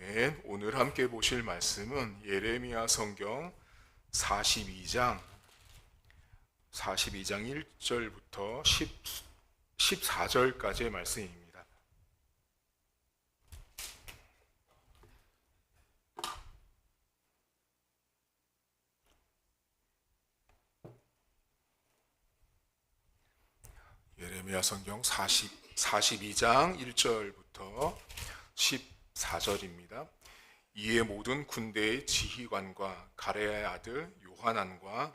아멘. 오늘 함께 보실 말씀은 예레미야 성경 42장 42장 1절부터 10, 14절까지의 말씀입니다. 예레미야 성경 40, 42장 1절부터 14절입니다. 이에 모든 군대의 지휘관과 가레야의 아들 요하난과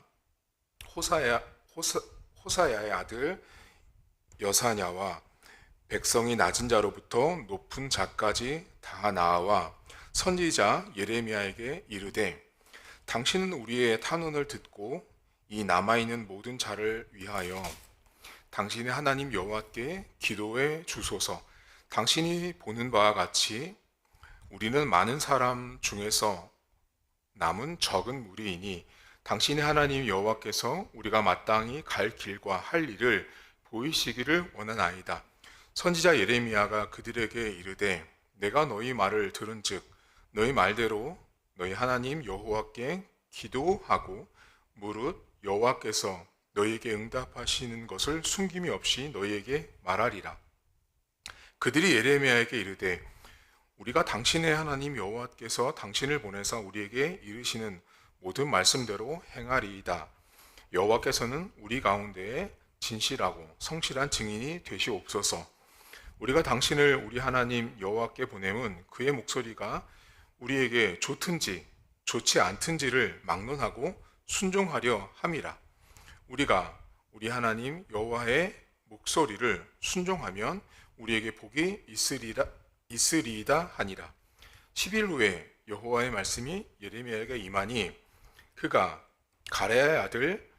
호사야, 호사, 호사야의 아들 여사냐와 백성이 낮은 자로부터 높은 자까지 다 나와 선지자 예레미야에게 이르되 당신은 우리의 탄원을 듣고 이 남아 있는 모든 자를 위하여 당신의 하나님 여호와께 기도해 주소서. 당신이 보는 바와 같이 우리는 많은 사람 중에서 남은 적은 무리이니 당신의 하나님 여호와께서 우리가 마땅히 갈 길과 할 일을 보이시기를 원하나이다. 선지자 예레미야가 그들에게 이르되 내가 너희 말을 들은즉 너희 말대로 너희 하나님 여호와께 기도하고 무릇 여호와께서 너희에게 응답하시는 것을 숨김이 없이 너희에게 말하리라. 그들이 예레미야에게 이르되 우리가 당신의 하나님 여호와께서 당신을 보내서 우리에게 이르시는 모든 말씀대로 행하리이다. 여호와께서는 우리 가운데에 진실하고 성실한 증인이 되시옵소서. 우리가 당신을 우리 하나님 여호와께 보냄은 그의 목소리가 우리에게 좋든지 좋지 않든지를 막론하고 순종하려 함이라. 우리가 우리 하나님 여호와의 목소리를 순종하면 우리에게 복이 있으리라 있으리이다 하니라. 10일 후에 여호와의 말씀이 예레미야에게 임하니 그가 가레야의 아들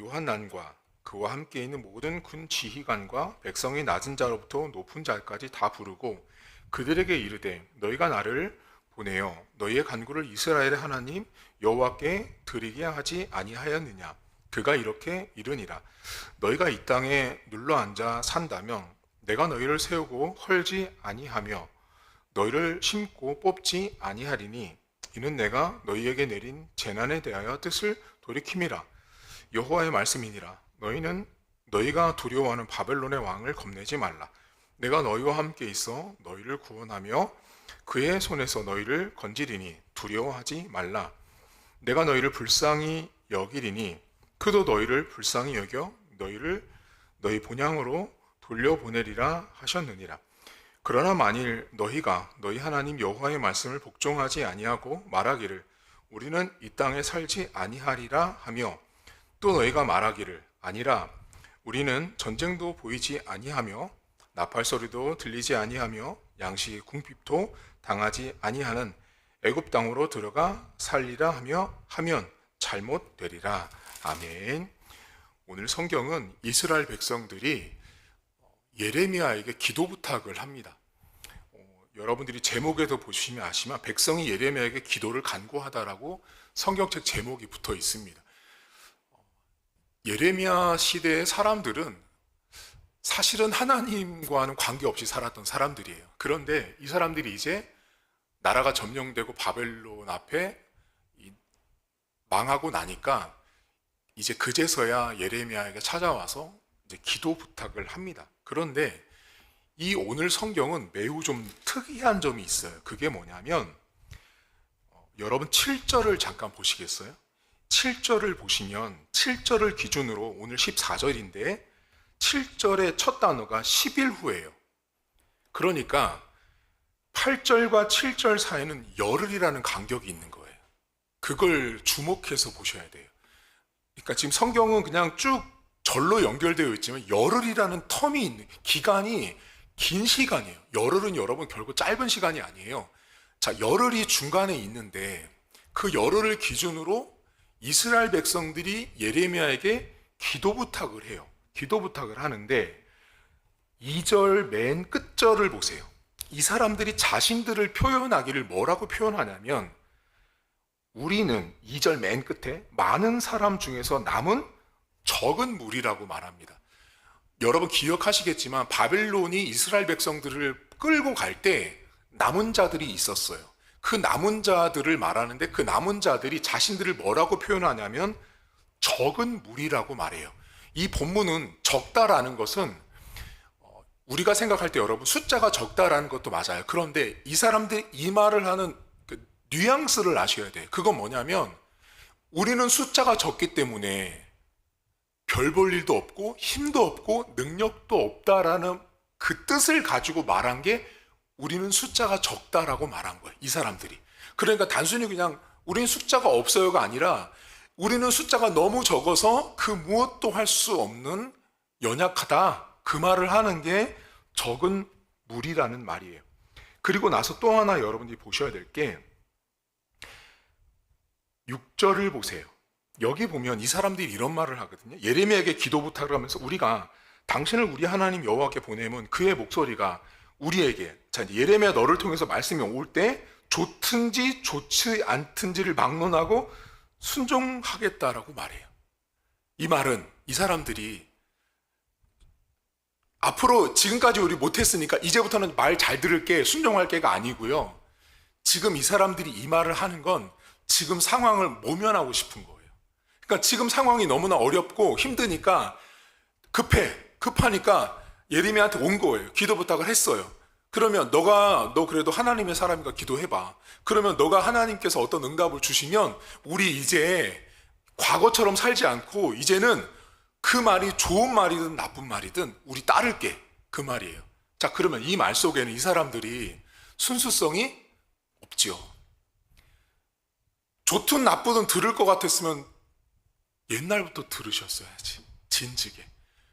요한난과 그와 함께 있는 모든 군 지휘관과 백성이 낮은 자로부터 높은 자까지 다 부르고 그들에게 이르되 너희가 나를 보내어 너희의 간구를 이스라엘의 하나님 여호와께 드리게 하지 아니하였느냐 그가 이렇게 이르니라 너희가 이 땅에 눌러 앉아 산다면 내가 너희를 세우고 헐지 아니하며 너희를 심고 뽑지 아니하리니 이는 내가 너희에게 내린 재난에 대하여 뜻을 돌이킴이라. 여호와의 말씀이니라. 너희는 너희가 두려워하는 바벨론의 왕을 겁내지 말라. 내가 너희와 함께 있어 너희를 구원하며 그의 손에서 너희를 건지리니 두려워하지 말라. 내가 너희를 불쌍히 여기리니 그도 너희를 불쌍히 여겨 너희를 너희 본향으로 돌려보내리라 하셨느니라. 그러나 만일 너희가 너희 하나님 여호와의 말씀을 복종하지 아니하고 말하기를 우리는 이 땅에 살지 아니하리라 하며 또 너희가 말하기를 아니라 우리는 전쟁도 보이지 아니하며 나팔 소리도 들리지 아니하며 양식 궁핍도 당하지 아니하는 애굽 땅으로 들어가 살리라 하며 하면 잘못되리라. 아멘. 오늘 성경은 이스라엘 백성들이 예레미야에게 기도 부탁을 합니다. 어, 여러분들이 제목에도 보시면 아시면 백성이 예레미야에게 기도를 간구하다라고 성경책 제목이 붙어 있습니다. 어, 예레미야 시대의 사람들은 사실은 하나님과는 관계없이 살았던 사람들이에요. 그런데 이 사람들이 이제 나라가 점령되고 바벨론 앞에 망하고 나니까 이제 그제서야 예레미야에게 찾아와서 이제 기도 부탁을 합니다. 그런데 이 오늘 성경은 매우 좀 특이한 점이 있어요. 그게 뭐냐면 어, 여러분 7절을 잠깐 보시겠어요? 7절을 보시면 7절을 기준으로 오늘 14절인데 7절의 첫 단어가 10일 후예요. 그러니까 8절과 7절 사이에는 열흘이라는 간격이 있는 거예요. 그걸 주목해서 보셔야 돼요. 그러니까 지금 성경은 그냥 쭉 절로 연결되어 있지만 열흘이라는 텀이 있는 기간이 긴 시간이에요. 열흘은 여러분 결국 짧은 시간이 아니에요. 자, 열흘이 중간에 있는데 그 열흘을 기준으로 이스라엘 백성들이 예레미야에게 기도 부탁을 해요. 기도 부탁을 하는데 2절 맨 끝절을 보세요. 이 사람들이 자신들을 표현하기를 뭐라고 표현하냐면 우리는 2절 맨 끝에 많은 사람 중에서 남은 적은 무리라고 말합니다. 여러분 기억하시겠지만 바벨론이 이스라엘 백성들을 끌고 갈 때 남은 자들이 있었어요. 그 남은 자들을 말하는데 그 남은 자들이 자신들을 뭐라고 표현하냐면 적은 무리라고 말해요. 이 본문은 적다라는 것은 어, 우리가 생각할 때 여러분 숫자가 적다라는 것도 맞아요. 그런데 이 사람들이 이 말을 하는 그 뉘앙스를 아셔야 돼요. 그건 뭐냐면 우리는 숫자가 적기 때문에 별 볼 일도 없고 힘도 없고 능력도 없다라는 그 뜻을 가지고 말한 게 우리는 숫자가 적다라고 말한 거예요. 이 사람들이. 그러니까 단순히 그냥 우리는 숫자가 없어요가 아니라 우리는 숫자가 너무 적어서 그 무엇도 할 수 없는 연약하다. 그 말을 하는 게 적은 무리라는 말이에요. 그리고 나서 또 하나 여러분들이 보셔야 될 게 6절을 보세요. 여기 보면 이 사람들이 이런 말을 하거든요. 예레미야에게 기도 부탁을 하면서 우리가 당신을 우리 하나님 여호와께 보내면 그의 목소리가 우리에게 자 예레미야 너를 통해서 말씀이 올 때 좋든지 좋지 않든지를 막론하고 순종하겠다라고 말해요. 이 말은 이 사람들이 앞으로 지금까지 우리 못했으니까 이제부터는 말 잘 들을게 순종할 게가 아니고요. 지금 이 사람들이 이 말을 하는 건 지금 상황을 모면하고 싶은 거예요. 그러니까 지금 상황이 너무나 어렵고 힘드니까 급해 급하니까 예레미야한테 온 거예요. 기도 부탁을 했어요. 그러면 너가 너 그래도 하나님의 사람이니까 기도해 봐. 그러면 너가 하나님께서 어떤 응답을 주시면 우리 이제 과거처럼 살지 않고 이제는 그 말이 좋은 말이든 나쁜 말이든 우리 따를게 그 말이에요. 자 그러면 이 말 속에는 이 사람들이 순수성이 없지요. 좋든 나쁘든 들을 것 같았으면 옛날부터 들으셨어야지 진즉에.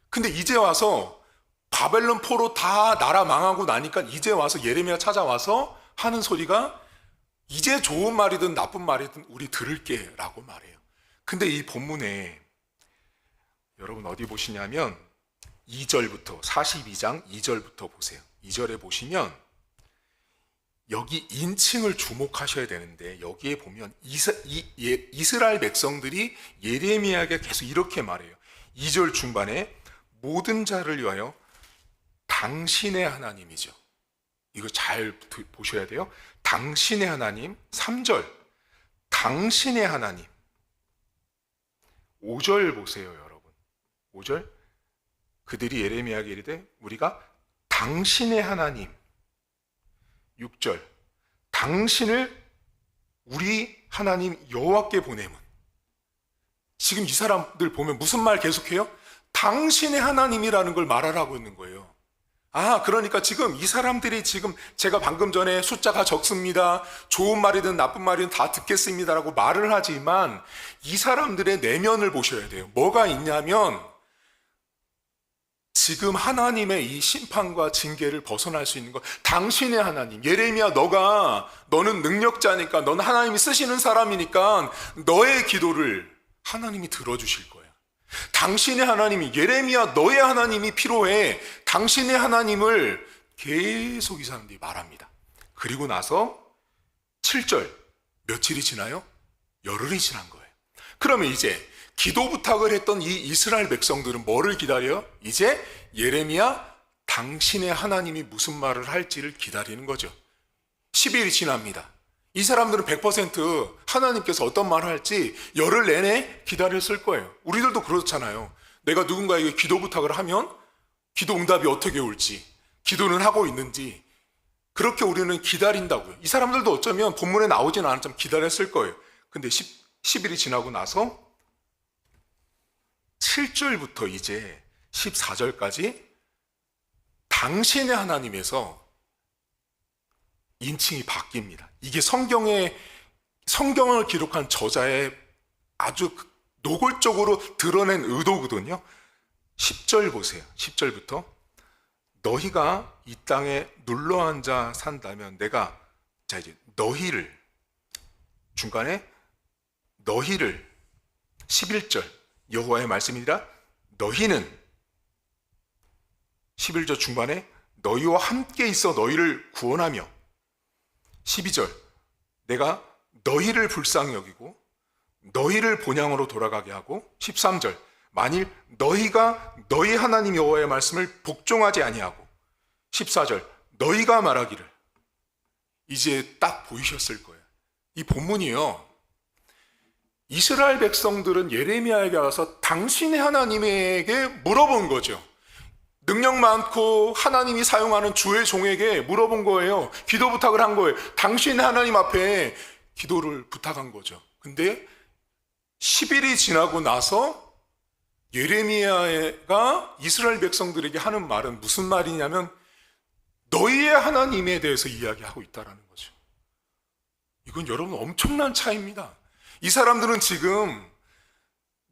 근데 이제 와서 바벨론 포로 다 나라 망하고 나니까 이제 와서 예레미야 찾아와서 하는 소리가 이제 좋은 말이든 나쁜 말이든 우리 들을게라고 말해요. 근데 이 본문에 여러분 어디 보시냐면 2절부터 42장 2절부터 보세요. 2절에 보시면 여기 인칭을 주목하셔야 되는데 여기에 보면 이스, 이, 예, 이스라엘 백성들이 예레미야에게 계속 이렇게 말해요. 2절 중반에 모든 자를 위하여 당신의 하나님이죠. 이거 잘 드- 보셔야 돼요. 당신의 하나님. 3절. 당신의 하나님. 5절 보세요, 여러분. 5절. 그들이 예레미야에게 이르되 우리가 당신의 하나님. 6절. 당신을 우리 하나님 여호와께 보내면 지금 이 사람들 보면 무슨 말 계속해요? 당신의 하나님이라는 걸 말하라고 있는 거예요. 아, 그러니까 지금 이 사람들이 지금 제가 방금 전에 숫자가 적습니다. 좋은 말이든 나쁜 말이든 다 듣겠습니다라고 말을 하지만 이 사람들의 내면을 보셔야 돼요. 뭐가 있냐면 지금 하나님의 이 심판과 징계를 벗어날 수 있는 것 당신의 하나님. 예레미야 너가 너는 능력자니까 너는 하나님이 쓰시는 사람이니까 너의 기도를 하나님이 들어주실 거야. 당신의 하나님이 예레미야 너의 하나님이 필요해. 당신의 하나님을 계속 이 사람들이 말합니다. 그리고 나서 7절 며칠이 지나요? 열흘이 지난 거예요. 그러면 이제 기도 부탁을 했던 이 이스라엘 백성들은 뭐를 기다려요? 이제 예레미야 당신의 하나님이 무슨 말을 할지를 기다리는 거죠. 10일이 지납니다. 이 사람들은 100% 하나님께서 어떤 말을 할지 열흘 내내 기다렸을 거예요. 우리들도 그렇잖아요. 내가 누군가에게 기도 부탁을 하면 기도 응답이 어떻게 올지, 기도는 하고 있는지, 그렇게 우리는 기다린다고요. 이 사람들도 어쩌면 본문에 나오진 않았지만 기다렸을 거예요. 근데 10, 10일이 지나고 나서 7절부터 이제 14절까지 당신의 하나님에서 인칭이 바뀝니다. 이게 성경에 성경을 기록한 저자의 아주 노골적으로 드러낸 의도거든요. 10절 보세요. 10절부터 너희가 이 땅에 눌러 앉아 산다면 내가 자 이제 너희를 중간에 너희를 11절 여호와의 말씀이니라 너희는 11절 중반에 너희와 함께 있어 너희를 구원하며 12절 내가 너희를 불쌍히 여기고 너희를 본향으로 돌아가게 하고 13절 만일 너희가 너희 하나님 여호와의 말씀을 복종하지 아니하고 14절 너희가 말하기를 이제 딱 보이셨을 거예요. 이 본문이요. 이스라엘 백성들은 예레미야에게 와서 당신의 하나님에게 물어본 거죠. 능력 많고 하나님이 사용하는 주의 종에게 물어본 거예요. 기도 부탁을 한 거예요. 당신 하나님 앞에 기도를 부탁한 거죠. 근데 10일이 지나고 나서 예레미야가 이스라엘 백성들에게 하는 말은 무슨 말이냐면 너희의 하나님에 대해서 이야기하고 있다라는 거죠. 이건 여러분 엄청난 차이입니다. 이 사람들은 지금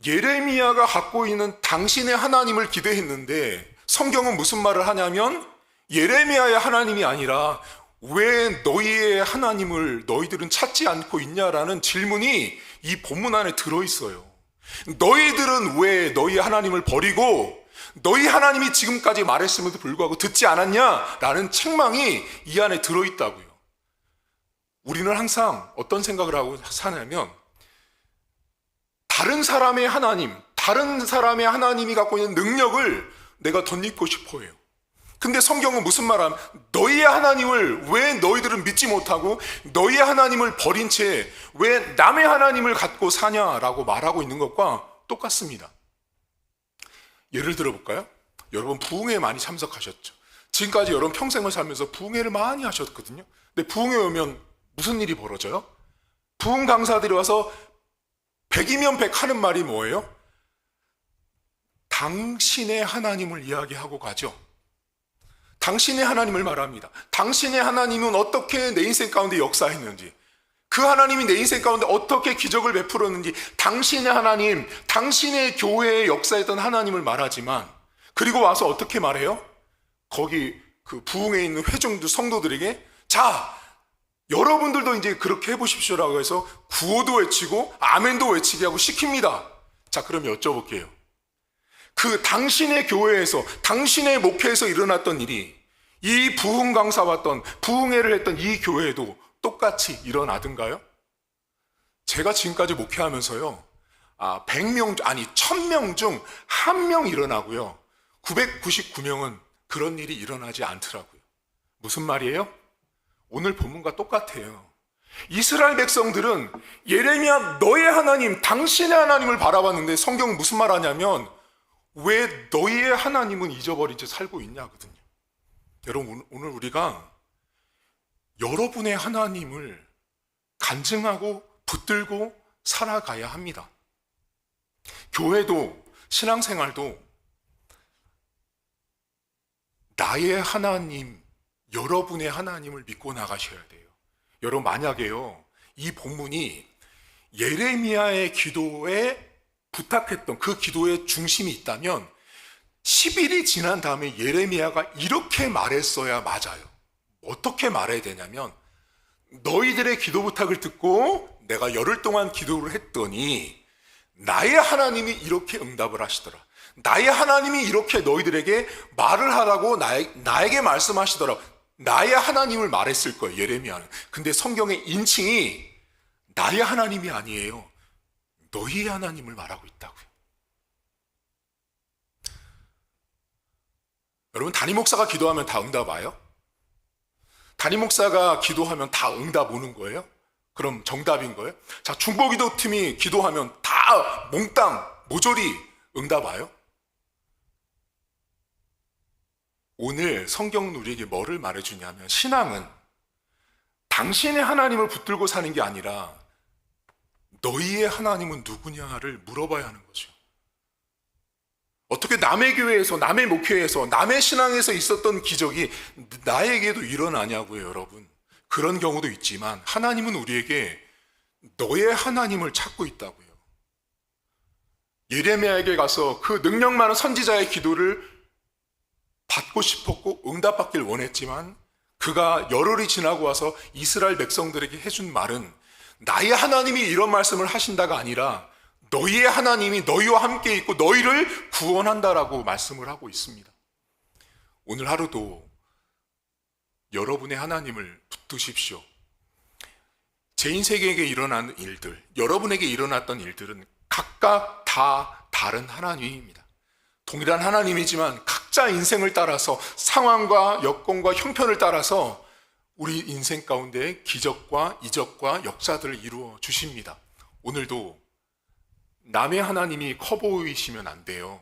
예레미야가 갖고 있는 당신의 하나님을 기대했는데 성경은 무슨 말을 하냐면 예레미야의 하나님이 아니라 왜 너희의 하나님을 너희들은 찾지 않고 있냐라는 질문이 이 본문 안에 들어 있어요. 너희들은 왜 너희 하나님을 버리고 너희 하나님이 지금까지 말했음에도 불구하고 듣지 않았냐라는 책망이 이 안에 들어 있다고요. 우리는 항상 어떤 생각을 하고 사냐면 다른 사람의 하나님, 다른 사람의 하나님이 갖고 있는 능력을 내가 덧입고 싶어 해요. 근데 성경은 무슨 말함? 너희의 하나님을 왜 너희들은 믿지 못하고 너희의 하나님을 버린 채 왜 남의 하나님을 갖고 사냐라고 말하고 있는 것과 똑같습니다. 예를 들어 볼까요? 여러분 부흥회 많이 참석하셨죠. 지금까지 여러분 평생을 살면서 부흥회를 많이 하셨거든요. 근데 부흥회 오면 무슨 일이 벌어져요? 부흥 강사들이 와서 백이면 백 하는 말이 뭐예요? 당신의 하나님을 이야기하고 가죠. 당신의 하나님을 말합니다. 당신의 하나님은 어떻게 내 인생 가운데 역사했는지, 그 하나님이 내 인생 가운데 어떻게 기적을 베풀었는지, 당신의 하나님, 당신의 교회에 역사했던 하나님을 말하지만, 그리고 와서 어떻게 말해요? 거기 그 부흥에 있는 회중들, 성도들에게, 자, 여러분들도 이제 그렇게 해보십시오라고 해서 구호도 외치고 아멘도 외치게 하고 시킵니다. 자, 그럼 여쭤볼게요. 그 당신의 교회에서 당신의 목회에서 일어났던 일이 이 부흥 강사 왔던 부흥회를 했던 이 교회에도 똑같이 일어나든가요? 제가 지금까지 목회하면서요. 아, 100명 아니 1000명 중 한 명 일어나고요. 999명은 그런 일이 일어나지 않더라고요. 무슨 말이에요? 오늘 본문과 똑같아요. 이스라엘 백성들은 예레미야 너의 하나님, 당신의 하나님을 바라봤는데 성경은 무슨 말 하냐면 왜 너희의 하나님은 잊어버린 채 살고 있냐거든요. 여러분 오늘 우리가 여러분의 하나님을 간증하고 붙들고 살아가야 합니다. 교회도 신앙생활도 나의 하나님, 여러분의 하나님을 믿고 나가셔야 돼요. 여러분 만약에요. 이 본문이 예레미야의 기도에 부탁했던 그 기도의 중심이 있다면 10일이 지난 다음에 예레미야가 이렇게 말했어야 맞아요. 어떻게 말해야 되냐면 너희들의 기도 부탁을 듣고 내가 열흘 동안 기도를 했더니 나의 하나님이 이렇게 응답을 하시더라. 나의 하나님이 이렇게 너희들에게 말을 하라고 나에, 나에게 말씀하시더라. 나의 하나님을 말했을 거예요, 예레미야는. 근데 성경의 인칭이 나의 하나님이 아니에요. 너희의 하나님을 말하고 있다고요. 여러분, 담임 목사가 기도하면 다 응답 와요? 담임 목사가 기도하면 다 응답 오는 거예요? 그럼 정답인 거예요? 자, 중보기도 팀이 기도하면 다 몽땅, 모조리 응답 와요? 오늘 성경은 우리에게 뭐를 말해주냐면 신앙은 당신의 하나님을 붙들고 사는 게 아니라 너희의 하나님은 누구냐를 물어봐야 하는 거죠. 어떻게 남의 교회에서, 남의 목회에서, 남의 신앙에서 있었던 기적이 나에게도 일어나냐고요, 여러분. 그런 경우도 있지만 하나님은 우리에게 너의 하나님을 찾고 있다고요. 예레미야에게 가서 그 능력 많은 선지자의 기도를 받고 싶었고 응답받길 원했지만 그가 열흘이 지나고 와서 이스라엘 백성들에게 해준 말은 나의 하나님이 이런 말씀을 하신다가 아니라 너희의 하나님이 너희와 함께 있고 너희를 구원한다라고 말씀을 하고 있습니다. 오늘 하루도 여러분의 하나님을 붙드십시오. 제 인생에게 일어난 일들, 여러분에게 일어났던 일들은 각각 다 다른 하나님입니다. 동일한 하나님이지만 각자 인생을 따라서 상황과 여건과 형편을 따라서 우리 인생 가운데 기적과 이적과 역사들을 이루어 주십니다. 오늘도 남의 하나님이 커 보이시면 안 돼요.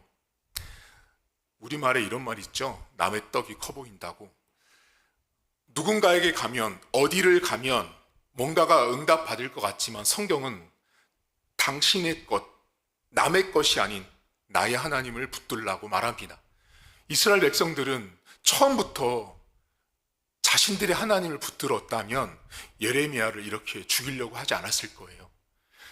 우리말에 이런 말 있죠. 남의 떡이 커 보인다고. 누군가에게 가면, 어디를 가면 뭔가가 응답받을 것 같지만 성경은 당신의 것, 남의 것이 아닌 나의 하나님을 붙들라고 말합니다. 이스라엘 백성들은 처음부터 자신들의 하나님을 붙들었다면 예레미야를 이렇게 죽이려고 하지 않았을 거예요.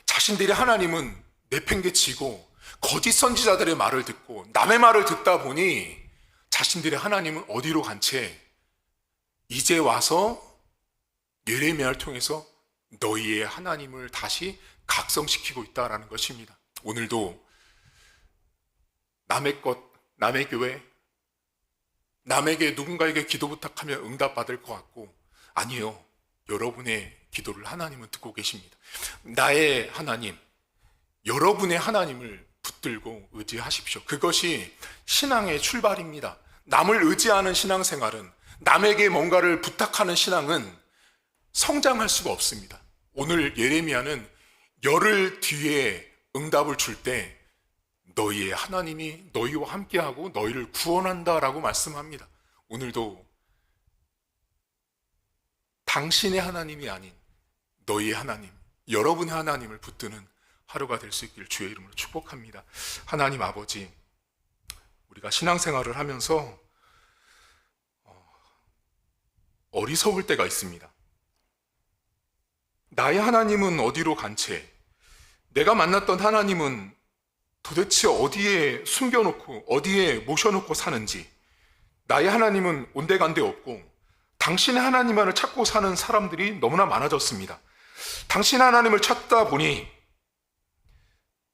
자신들의 하나님은 내팽개치고 거짓 선지자들의 말을 듣고 남의 말을 듣다 보니 자신들의 하나님은 어디로 간 채 이제 와서 예레미야를 통해서 너희의 하나님을 다시 각성시키고 있다라는 것입니다. 오늘도 남의 것, 남의 교회, 남에게 누군가에게 기도 부탁하면 응답받을 것 같고 아니요. 여러분의 기도를 하나님은 듣고 계십니다. 나의 하나님, 여러분의 하나님을 붙들고 의지하십시오. 그것이 신앙의 출발입니다. 남을 의지하는 신앙생활은 남에게 뭔가를 부탁하는 신앙은 성장할 수가 없습니다. 오늘 예레미야는 열흘 뒤에 응답을 줄 때 너희의 하나님이 너희와 함께하고 너희를 구원한다라고 말씀합니다. 오늘도 당신의 하나님이 아닌 너희의 하나님, 여러분의 하나님을 붙드는 하루가 될 수 있기를 주의 이름으로 축복합니다. 하나님 아버지, 우리가 신앙생활을 하면서 어, 어리석을 때가 있습니다. 나의 하나님은 어디로 간 채, 내가 만났던 하나님은 도대체 어디에 숨겨놓고 어디에 모셔놓고 사는지, 나의 하나님은 온데간데 없고 당신의 하나님만을 찾고 사는 사람들이 너무나 많아졌습니다. 당신 하나님을 찾다 보니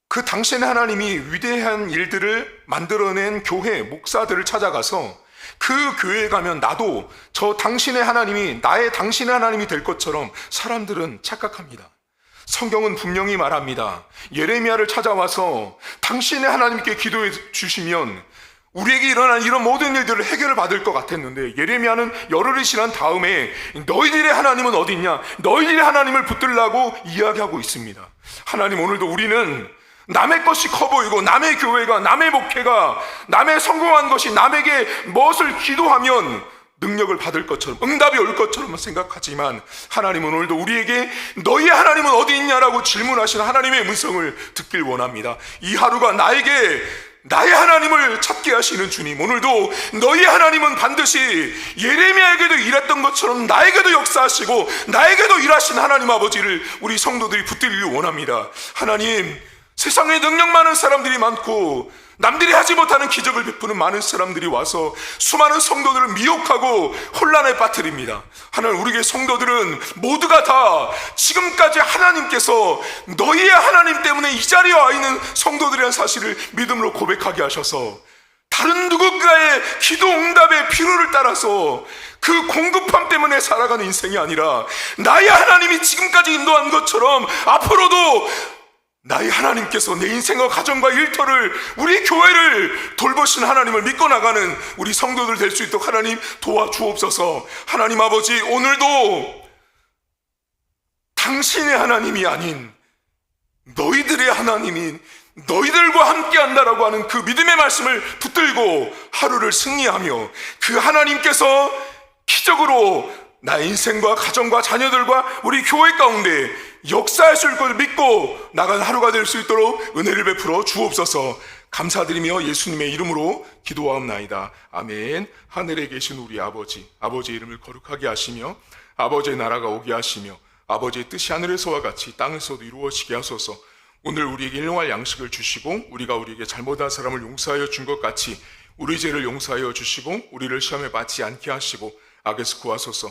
그 당신의 하나님이 위대한 일들을 만들어낸 교회, 목사들을 찾아가서 그 교회에 가면 나도 저 당신의 하나님이 나의 당신의 하나님이 될 것처럼 사람들은 착각합니다. 성경은 분명히 말합니다. 예레미야를 찾아와서 당신의 하나님께 기도해 주시면 우리에게 일어난 이런 모든 일들을 해결을 받을 것 같았는데 예레미야는 열흘을 지난 다음에 너희들의 하나님은 어디 있냐? 너희들의 하나님을 붙들라고 이야기하고 있습니다. 하나님 오늘도 우리는 남의 것이 커 보이고 남의 교회가 남의 목회가 남의 성공한 것이 남에게 무엇을 기도하면 능력을 받을 것처럼 응답이 올 것처럼 생각하지만 하나님은 오늘도 우리에게 너희 하나님은 어디 있냐라고 질문하시는 하나님의 음성을 듣길 원합니다. 이 하루가 나에게 나의 하나님을 찾게 하시는 주님 오늘도 너희 하나님은 반드시 예레미야에게도 일했던 것처럼 나에게도 역사하시고 나에게도 일하신 하나님 아버지를 우리 성도들이 붙들기를 원합니다. 하나님 세상에 능력 많은 사람들이 많고 남들이 하지 못하는 기적을 베푸는 많은 사람들이 와서 수많은 성도들을 미혹하고 혼란에 빠뜨립니다. 하나님 우리의 성도들은 모두가 다 지금까지 하나님께서 너희의 하나님 때문에 이 자리에 와 있는 성도들이라는 사실을 믿음으로 고백하게 하셔서 다른 누군가의 기도 응답의 필요를 따라서 그 공급함 때문에 살아가는 인생이 아니라 나의 하나님이 지금까지 인도한 것처럼 앞으로도 나의 하나님께서 내 인생과 가정과 일터를 우리 교회를 돌보신 하나님을 믿고 나가는 우리 성도들 될 수 있도록 하나님 도와주옵소서. 하나님 아버지 오늘도 당신의 하나님이 아닌 너희들의 하나님인 너희들과 함께 한다라고 하는 그 믿음의 말씀을 붙들고 하루를 승리하며 그 하나님께서 기적으로 나의 인생과 가정과 자녀들과 우리 교회 가운데 역사하실 것을 믿고 나가는 하루가 될 수 있도록 은혜를 베풀어 주옵소서 감사드리며 예수님의 이름으로 기도하옵나이다. 아멘. 하늘에 계신 우리 아버지, 아버지의 이름을 거룩하게 하시며 아버지의 나라가 오게 하시며 아버지의 뜻이 하늘에서와 같이 땅에서도 이루어지게 하소서. 오늘 우리에게 일용할 양식을 주시고 우리가 우리에게 잘못한 사람을 용서하여 준 것 같이 우리 죄를 용서하여 주시고 우리를 시험에 받지 않게 하시고 악에서 구하소서.